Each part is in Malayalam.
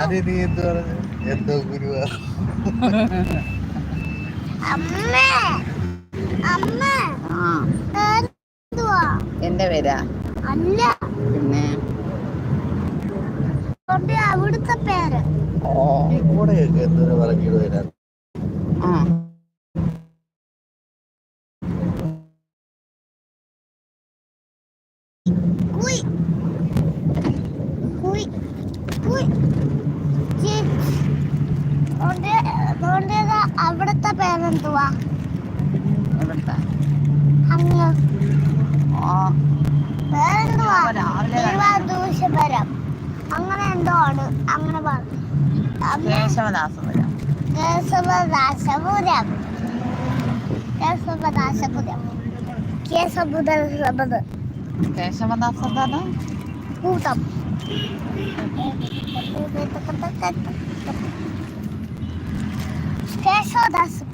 അത് നീ എന്ത് പറഞ്ഞു? എന്തോ ഗുരുവാ അമ്മ അമ്മ ആ. എന്തുവാ? എന്റെ പേരാ? അല്ല. പിന്നെ? കൊണ്ട് അവിടുത്തെ പേര്. ഓ ഈ കൂടെയൊക്കെ എന്തോ പറഞ്ഞിട്ട് വരാം ആ. കുയ്. കുയ്. കുയ്. രാവിലെ തിരുവാദൂഷപുരം അങ്ങനെ എന്തോ ആണ് അങ്ങനെ പറഞ്ഞു കേശവദാസപുരം കേശവദാസപുരം കേശവദാസപുരം കേശവദാസപുരം കേശവദാസപുരം കൂട്ടം കേശവദാസപുരം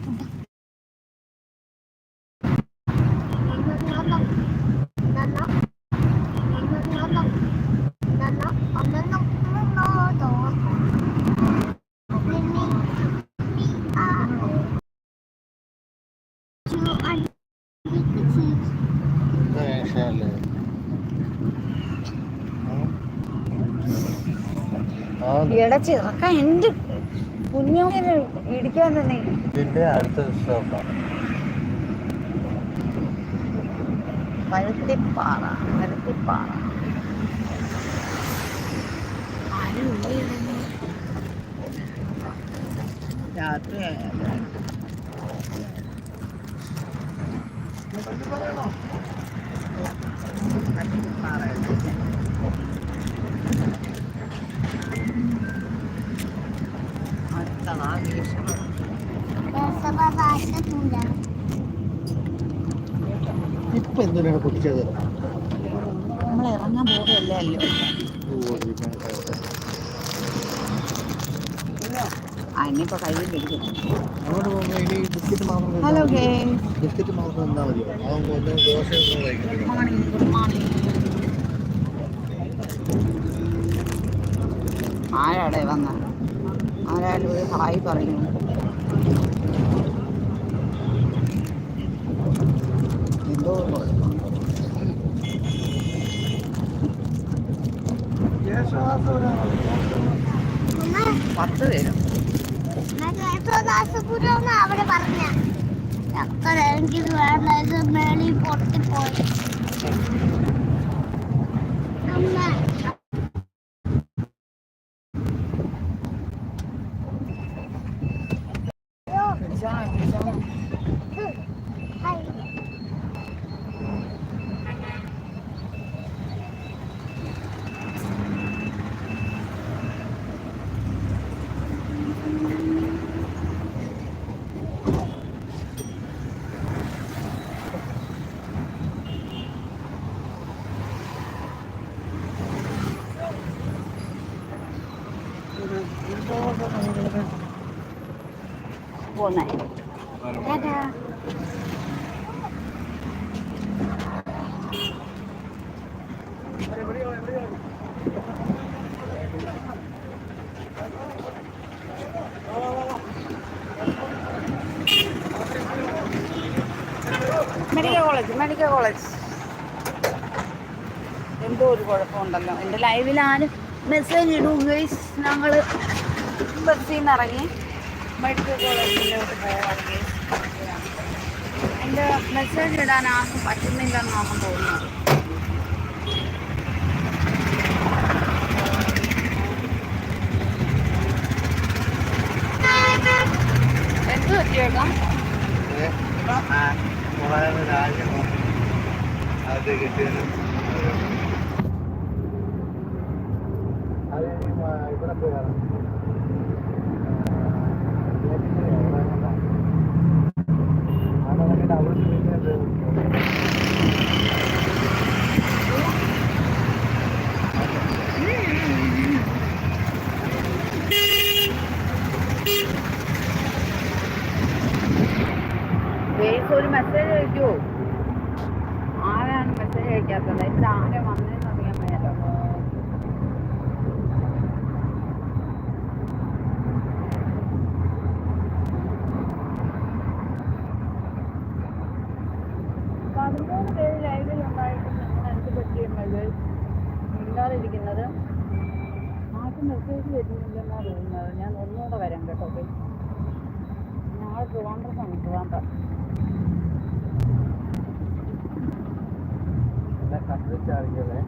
ആ. ഇവിടെ ചിറക്ക എന്റെ കുഞ്ഞുങ്ങനെ ഇടിക്കാൻ തന്നെ. ഇതിന്റെ അടുത്ത സ്റ്റോപ്പാണ് പരുത്തിപ്പാറ പരുത്തിപ്പാറ. ആരും ഇല്ലേ ഇവിടെ? രാത്രിയായാലും പരുത്തിപ്പാറ അടുത്തതാ വീശുന്നത് കേശവദാസപുരം ഇപ്പൊ എന്തിനാണ് പൊട്ടിച്ചത് നമ്മൾ ഇറങ്ങാൻ പോവുകയല്ലേ അല്ലോ? ആ ഇനിയിപ്പോ കയ്യിൽ പിടിക്കും അങ്ങോട്ട് പോകുമ്പോ ഇനി ബിസ്ക്കറ്റ് മാത്രം ഹലോ മതി. ബിസ്ക്കറ്റ് മാത്രം മതിയോ അവൻ ഒന്ന് ദോശ ആരാടെ വന്ന? ആരായാലും ഒരു ഹായ് പറഞ്ഞു എന്തോ കുഴപ്പം. പത്ത് പേരും. അവിടെ പറഞ്ഞ. എനിക്ക് വേണ്ട ഇത് മേളിൽ പൊട്ടിപ്പോയി tata. Medical college medical college എന്തോ ഒരു കുഴപ്പമുണ്ടല്ലോ. എന്റെ ലൈവിൽ ആരും മെസ്സേജ് ഇടും ഗൈസ് ഞങ്ങൾ ബസ്സിൽ നിന്ന് ഇറങ്ങി മെഡിക്കൽ കോളേജിലോട്ട് പോവാണ് ഗൈസ് എന്റെ മെസ്സേജ് ഇടാൻ ആർക്കും പറ്റുന്നില്ലെന്നാണ് തോന്നുന്നത് എന്ത് രാജ്യം അത് കിട്ടിയത് അത് ഇവിടെ പോയാണ് വേഴ്സ് ഒരു മെസ്സേജ് അയക്കുമോ ആരാണ് മെസ്സേജ് അയക്കാത്തത്? ഇവിടെ ആരെ വന്നതെന്ന് അറിയാൻ മേലോ? പതിമൂന്ന് പേര് ലൈവിൽ ഉണ്ടായിട്ട് നിങ്ങൾ എന്ത് പറ്റിയുള്ളത് മിണ്ടാറിരിക്കുന്നത് ആർക്കും മെസ്സേജ് വരുന്നില്ലെന്നാണ് തോന്നുന്നത്. ഞാൻ ഒന്നുകൂടെ വരാം കേട്ടോ ഞാൻ ട്രിവാൻഡ്രത്താണ് ട്രിവാൻഡ്രം. தான் இருக்குது